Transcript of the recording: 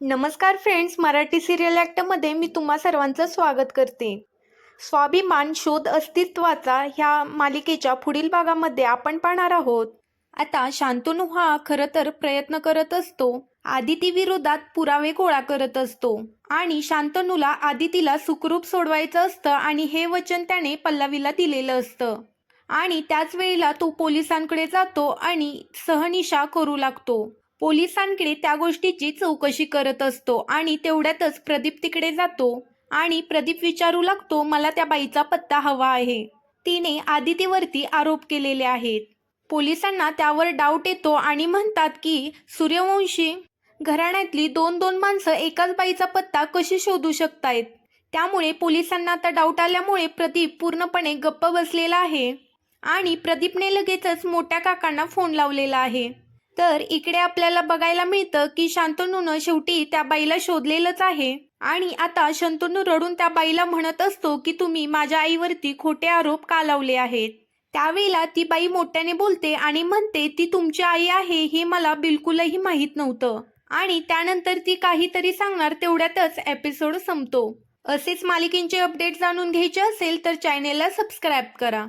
नमस्कार friends Marathi serial ॲक्टमध्ये मी तुम्हा सर्वांचं स्वागत करते. स्वाभिमान शोध अस्तित्वाचा ह्या मालिकेच्या पुढील भागामध्ये आपण पाहणार आहोत. आता शांतनू हा खरं तर प्रयत्न करत असतो. आदिती विरोधात पुरावे गोळा करत असतो. आणि शांतनूला आदितीला सुखरूप सोडवायचं असतं आणि हे वचन त्याने पल्लवीला दिलेलं असतं. आणि त्याच वेळेला तो पोलिसांकडे जातो आणि सहनिशा करू लागतो. पोलिसांकडे त्या गोष्टीची चौकशी करत असतो आणि तेवढ्यातच प्रदीप तिकडे जातो आणि प्रदीप विचारू लागतो मला त्या बाईचा पत्ता हवा आहे. तिने आदितीवरती आरोप केलेले आहेत. पोलिसांना त्यावर डाऊट येतो आणि म्हणतात की सूर्यवंशी घराण्यातली दोन दोन माणसं एकाच बाईचा पत्ता कशी शोधू शकतायत? त्यामुळे पोलिसांना आता डाऊट आल्यामुळे प्रदीप पूर्णपणे गप्प बसलेला आहे आणि प्रदीपने लगेचच मोठ्या काकांना फोन लावलेला आहे. तर इकडे आपल्याला बघायला मिळतं की शांतनूनं शेवटी त्या बाईला शोधलेलंच आहे. आणि आता शंतनू रडून त्या बाईला म्हणत असतो की तुम्ही माझ्या आईवरती खोटे आरोप का लावले आहेत? त्यावेळेला ती बाई मोठ्याने बोलते आणि म्हणते ती तुमची आई आहे हे मला बिलकुलही माहीत नव्हतं. आणि त्यानंतर ती काहीतरी सांगणार तेवढ्यातच एपिसोड संपतो. असेच मालिकेंचे अपडेट जाणून घ्यायचे असेल तर चॅनेलला सबस्क्राईब करा.